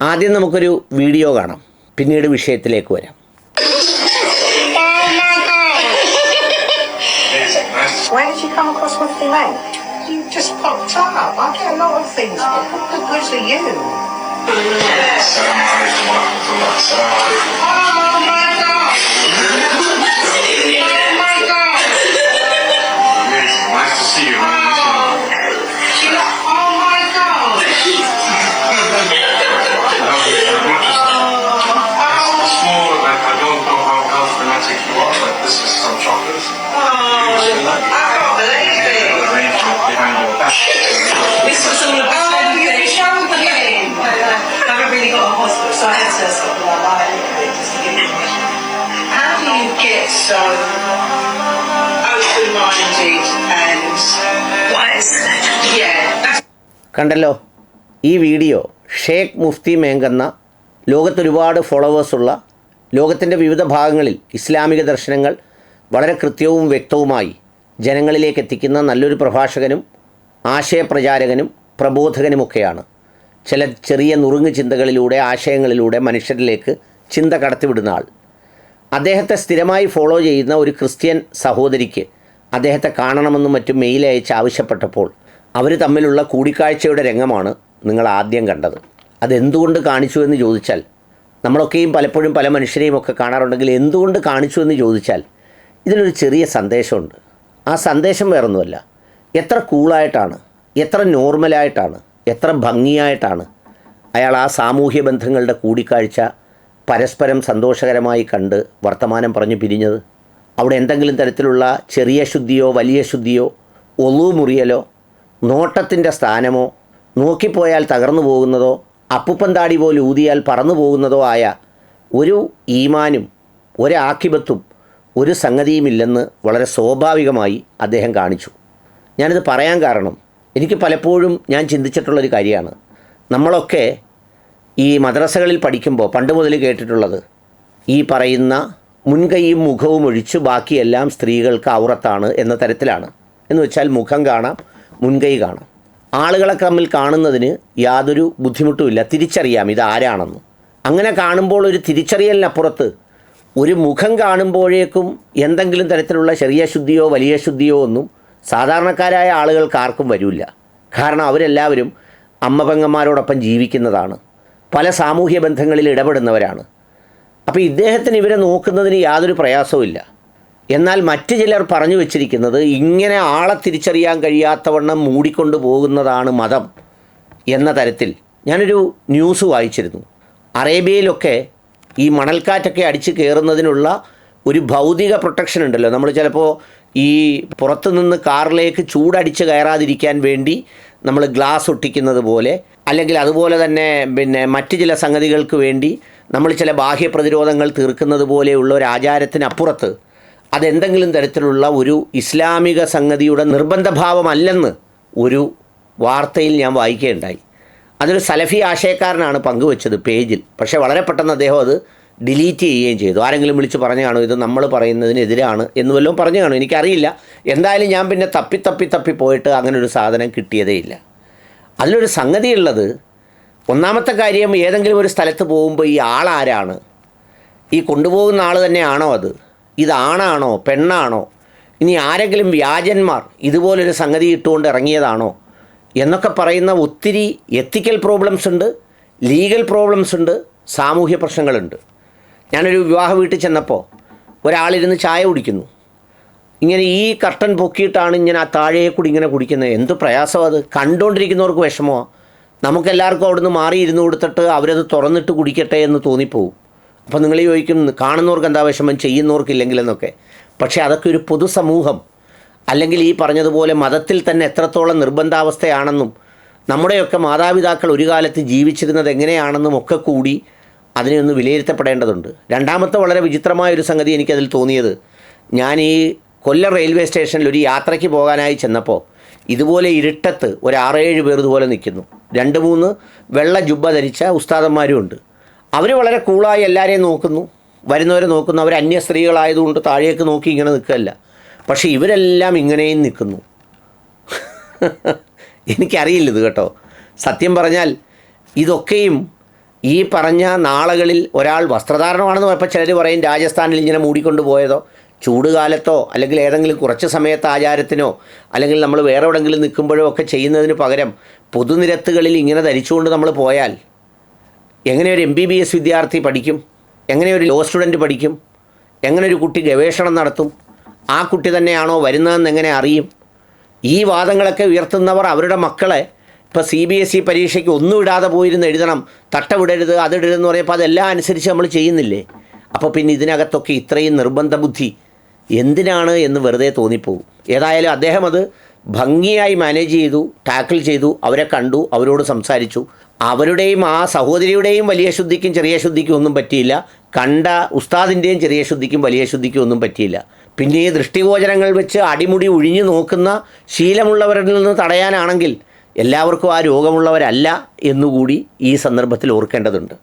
ആദ്യം നമുക്കൊരു വീഡിയോ കാണാം പിന്നീട് വിഷയത്തിലേക്ക് വരാം Why did you come across me tonight? You just popped up. I get a lot of things. Good for you. കണ്ടല്ലോ ഈ വീഡിയോ ഷേഖ് മുഫ്തി മേങ്കെന്ന ലോകത്തൊരുപാട് ഫോളോവേഴ്സുള്ള ലോകത്തിന്റെ വിവിധ ഭാഗങ്ങളിൽ ഇസ്ലാമിക ദർശനങ്ങൾ വളരെ കൃത്യവും വ്യക്തവുമായി ജനങ്ങളിലേക്ക് എത്തിക്കുന്ന നല്ലൊരു പ്രഭാഷകനും ആശയപ്രചാരകനും പ്രബോധകനുമൊക്കെയാണ്. ചില ചെറിയ നുറുങ്ങ് ചിന്തകളിലൂടെ ആശയങ്ങളിലൂടെ മനുഷ്യരിലേക്ക് ചിന്ത കടത്തിവിടുന്ന ആൾ. അദ്ദേഹത്തെ സ്ഥിരമായി ഫോളോ ചെയ്യുന്ന ഒരു ക്രിസ്ത്യൻ സഹോദരിക്ക് അദ്ദേഹത്തെ കാണണമെന്നും മറ്റും മെയിൽ അയച്ച് ആവശ്യപ്പെട്ടപ്പോൾ അവർ തമ്മിലുള്ള കൂടിക്കാഴ്ചയുടെ രംഗമാണ് നിങ്ങൾ ആദ്യം കണ്ടത്. അതെന്തുകൊണ്ട് കാണിച്ചു എന്ന് ചോദിച്ചാൽ നമ്മളൊക്കെയും പലപ്പോഴും പല മനുഷ്യരെയും ഒക്കെ കാണാറുണ്ടെങ്കിൽ എന്തുകൊണ്ട് കാണിച്ചു എന്ന് ചോദിച്ചാൽ ഇതിനൊരു ചെറിയ സന്ദേശമുണ്ട്. ആ സന്ദേശം വേറൊന്നുമല്ല. എത്ര കൂളായിട്ടാണ് എത്ര നോർമലായിട്ടാണ് എത്ര ഭംഗിയായിട്ടാണ് അയാൾ ആ സാമൂഹ്യ ബന്ധങ്ങളുടെ കൂടിക്കാഴ്ച പരസ്പരം സന്തോഷകരമായി കണ്ട് വർത്തമാനം പറഞ്ഞു പിരിഞ്ഞത്? അവിടെ എന്തെങ്കിലും തരത്തിലുള്ള ചെറിയ ശുദ്ധിയോ വലിയ ശുദ്ധിയോ ഒളു മുറിയലോ നോട്ടത്തിന്റെ സ്ഥാനമോ നോക്കിപ്പോയാൽ തകർന്നു പോകുന്നതോ അപ്പുപ്പന്താടി പോലെ ഊതിയാൽ പറന്നു പോകുന്നതോ ആയ ഒരു ഈമാനും ഒരാക്കിബത്തും ഒരു സംഗതിയുമില്ലെന്ന് വളരെ സ്വാഭാവികമായി അദ്ദേഹം കാണിച്ചു. ഞാനിത് പറയാൻ കാരണം എനിക്ക് പലപ്പോഴും ഞാൻ ചിന്തിച്ചിട്ടുള്ളൊരു കാര്യമാണ്. നമ്മളൊക്കെ ഈ മദ്രസകളിൽ പഠിക്കുമ്പോൾ പണ്ട് മുതൽ കേട്ടിട്ടുള്ളത് ഈ പറയുന്ന മുൻകൈയും മുഖവും ഒഴിച്ച് ബാക്കിയെല്ലാം സ്ത്രീകൾക്ക് ഔറത്താണ് എന്ന തരത്തിലാണ്. എന്ന് വെച്ചാൽ മുഖം കാണാം മുൻകൈ കാണാം. ആളുകളെ തമ്മിൽ കാണുന്നതിന് യാതൊരു ബുദ്ധിമുട്ടുമില്ല. തിരിച്ചറിയാം ഇത് ആരാണെന്ന് അങ്ങനെ കാണുമ്പോൾ ഒരു തിരിച്ചറിയലിനപ്പുറത്ത് ഒരു മുഖം കാണുമ്പോഴേക്കും എന്തെങ്കിലും തരത്തിലുള്ള ചെറിയ ശുദ്ധിയോ വലിയ ശുദ്ധിയോ ഒന്നും സാധാരണക്കാരായ ആളുകൾക്ക് ആർക്കും വരില്ല. കാരണം അവരെല്ലാവരും അമ്മപെങ്ങന്മാരോടൊപ്പം ജീവിക്കുന്നതാണ്. പല സാമൂഹ്യ ബന്ധങ്ങളിൽ ഇടപെടുന്നവരാണ്. അപ്പോൾ ഇദ്ദേഹത്തിന് ഇവരെ നോക്കുന്നതിന് യാതൊരു പ്രയാസവുമില്ല എന്നാൽ മറ്റു ചിലർ പറഞ്ഞു വച്ചിരിക്കുന്നത് ഇങ്ങനെ ആളെ തിരിച്ചറിയാൻ കഴിയാത്തവണ്ണം മൂടിക്കൊണ്ട് പോകുന്നതാണ് മതം എന്ന തരത്തിൽ ഞാനൊരു ന്യൂസ് വായിച്ചിരുന്നു. അറേബ്യയിലൊക്കെ ഈ മണൽക്കാറ്റൊക്കെ അടിച്ച് കയറുന്നതിനുള്ള ഒരു ഭൗതിക പ്രൊട്ടക്ഷൻ ഉണ്ടല്ലോ. നമ്മൾ ചിലപ്പോൾ ഈ പുറത്തുനിന്ന് കാറിലേക്ക് ചൂടടിച്ച് കയറാതിരിക്കാൻ വേണ്ടി നമ്മൾ ഗ്ലാസ് ഒട്ടിക്കുന്നത് പോലെ അല്ലെങ്കിൽ അതുപോലെ തന്നെ പിന്നെ മറ്റ് ചില സംഗതികൾക്ക് വേണ്ടി നമ്മൾ ചില ബാഹ്യ പ്രതിരോധങ്ങൾ തീർക്കുന്നത് പോലെയുള്ള ഒരു ആചാരത്തിനപ്പുറത്ത് അതെന്തെങ്കിലും തരത്തിലുള്ള ഒരു ഇസ്ലാമിക സംഗതിയുടെ നിർബന്ധഭാവമല്ലെന്ന് ഒരു വാർത്തയിൽ ഞാൻ വായിക്കുകയുണ്ടായി. അതൊരു സലഫി ആശയക്കാരനാണ് പങ്കുവച്ചത് പേജിൽ. പക്ഷേ വളരെ പെട്ടെന്ന് അദ്ദേഹം അത് ഡിലീറ്റ് ചെയ്യുകയും ചെയ്തു. ആരെങ്കിലും വിളിച്ച് പറഞ്ഞു കാണും ഇത് നമ്മൾ പറയുന്നതിനെതിരാണ് എന്ന് വല്ലതും പറഞ്ഞു കാണും. എനിക്കറിയില്ല. എന്തായാലും ഞാൻ പിന്നെ തപ്പി തപ്പി തപ്പി പോയിട്ട് അങ്ങനെ ഒരു സാധനം കിട്ടിയതേ ഇല്ല. അതിലൊരു സംഗതിയുള്ളത് ഒന്നാമത്തെ കാര്യം ഏതെങ്കിലും ഒരു സ്ഥലത്ത് പോകുമ്പോൾ ഈ ആളാരാണ്? ഈ കൊണ്ടുപോകുന്ന ആൾ തന്നെയാണോ അത്? ഇതാണാണോ പെണ്ണാണോ? ഇനി ആരെങ്കിലും വ്യാജന്മാർ ഇതുപോലൊരു സംഗതി ഇട്ടുകൊണ്ട് ഇറങ്ങിയതാണോ? എന്നൊക്കെ പറയുന്ന ഒത്തിരി എത്തിക്കൽ പ്രോബ്ലംസ് ഉണ്ട് ലീഗൽ പ്രോബ്ലംസ് ഉണ്ട് സാമൂഹ്യ പ്രശ്നങ്ങളുണ്ട്. ഞാനൊരു വിവാഹ വീട്ടിൽ ചെന്നപ്പോൾ ഒരാളിരുന്ന് ചായ കുടിക്കുന്നു. ഇങ്ങനെ ഈ കർട്ടൻ പൊക്കിയിട്ടാണ് ഇങ്ങനെ ആ താഴെ കൂടി ഇങ്ങനെ കുടിക്കുന്നത്. എന്ത് പ്രയാസം അത്? കണ്ടുകൊണ്ടിരിക്കുന്നവർക്ക് വിഷമോ? നമുക്കെല്ലാവർക്കും അവിടുന്ന് മാറിയിരുന്ന് കൊടുത്തിട്ട് അവരത് തുറന്നിട്ട് കുടിക്കട്ടെ എന്ന് തോന്നിപ്പോവും. അപ്പോൾ നിങ്ങൾ ചോദിക്കും കാണുന്നവർക്ക് എന്താ വിഷമം? ചെയ്യുന്നവർക്കില്ലെങ്കിലെന്നൊക്കെ പക്ഷേ അതൊക്കെ ഒരു പൊതുസമൂഹം അല്ലെങ്കിൽ ഈ പറഞ്ഞതുപോലെ മതത്തിൽ തന്നെ എത്രത്തോളം നിർബന്ധാവസ്ഥയാണെന്നും നമ്മുടെയൊക്കെ മാതാപിതാക്കൾ ഒരു കാലത്ത് ജീവിച്ചിരുന്നത് എങ്ങനെയാണെന്നും ഒക്കെ കൂടി അതിനെ ഒന്ന് വിലയിരുത്തപ്പെടേണ്ടതുണ്ട്. രണ്ടാമത്തെ വളരെ വിചിത്രമായ ഒരു സംഗതി എനിക്കതിൽ തോന്നിയത് ഞാൻ ഈ കൊല്ലം റെയിൽവേ സ്റ്റേഷനിൽ ഒരു യാത്രയ്ക്ക് പോകാനായി ചെന്നപ്പോൾ ഇതുപോലെ ഇരുട്ടത്ത് ഒരു ആറേഴ് പേർ ഇതുപോലെ നിൽക്കുന്നു. രണ്ട് മൂന്ന് വെള്ള ജുബ്ബ ധരിച്ച ഉസ്താദന്മാരും ഉണ്ട്. അവർ വളരെ കൂളായി എല്ലാവരെയും നോക്കുന്നു. വരുന്നവരെ നോക്കുന്നു. അവർ അന്യ സ്ത്രീകളായതുകൊണ്ട് താഴേക്ക് നോക്കി ഇങ്ങനെ നിൽക്കുകയല്ല. പക്ഷേ ഇവരെല്ലാം ഇങ്ങനെയും നിൽക്കുന്നു. എനിക്കറിയില്ല ഇത് കേട്ടോ. സത്യം പറഞ്ഞാൽ ഇതൊക്കെയും ഈ പറഞ്ഞ നാളുകളിൽ ഒരാൾ വസ്ത്രധാരണമാണെന്ന് ഇപ്പോൾ ചിലർ പറയും രാജസ്ഥാനിൽ ഇങ്ങനെ മൂടിക്കൊണ്ട് പോയതോ ചൂടുകാലത്തോ അല്ലെങ്കിൽ ഏതെങ്കിലും കുറച്ച് സമയത്ത് ആചാരത്തിനോ അല്ലെങ്കിൽ നമ്മൾ വേറെ എവിടെങ്കിലും നിൽക്കുമ്പോഴോ ഒക്കെ ചെയ്യുന്നതിന് പകരം പൊതുനിരത്തുകളിൽ ഇങ്ങനെ ധരിച്ചുകൊണ്ട് നമ്മൾ പോയാൽ എങ്ങനെ ഒരു എം ബി ബി എസ് വിദ്യാർത്ഥി പഠിക്കും? എങ്ങനെ ഒരു ലോ സ്റ്റുഡന്റ് പഠിക്കും? എങ്ങനെ ഒരു കുട്ടി ഗവേഷണം നടത്തും? ആ കുട്ടി തന്നെയാണോ വരുന്നതെന്ന് എങ്ങനെ അറിയും? ഈ വാദങ്ങളൊക്കെ ഉയർത്തുന്നവർ അവരുടെ മക്കളെ ഇപ്പോൾ സി ബി എസ് ഇ പരീക്ഷയ്ക്ക് ഒന്നും ഇടാതെ പോയിരുന്ന് എഴുതണം തട്ടവിടരുത് അതിടരുതെന്ന് പറയുമ്പോൾ അതെല്ലാം അനുസരിച്ച് നമ്മൾ ചെയ്യുന്നില്ലേ? അപ്പോൾ പിന്നെ ഇതിനകത്തൊക്കെ ഇത്രയും നിർബന്ധ ബുദ്ധി എന്തിനാണ് എന്ന് വെറുതെ തോന്നിപ്പോകും ഏതായാലും അദ്ദേഹം അത് ഭംഗിയായി മാനേജ് ചെയ്തു ടാക്കിൾ ചെയ്തു അവരെ കണ്ടു അവരോട് സംസാരിച്ചു. അവരുടെയും ആ സഹോദരിയുടെയും വലിയ ശുദ്ധിക്കും ചെറിയ ശുദ്ധിക്കും ഒന്നും പറ്റിയില്ല. കണ്ട ഉസ്താദിന്റെയും ചെറിയ ശുദ്ധിക്കും വലിയ ശുദ്ധിക്കും ഒന്നും പറ്റിയില്ല. പിന്നെ ഈ ദൃഷ്ടിഗോചരങ്ങൾ വെച്ച് അടിമുടി ഒഴിഞ്ഞു നോക്കുന്ന ശീലമുള്ളവരിൽ നിന്ന് തടയാനാണെങ്കിൽ എല്ലാവർക്കും ആ രോഗമുള്ളവരല്ല എന്നുകൂടി ഈ സന്ദർഭത്തിൽ ഓർക്കേണ്ടതുണ്ട്.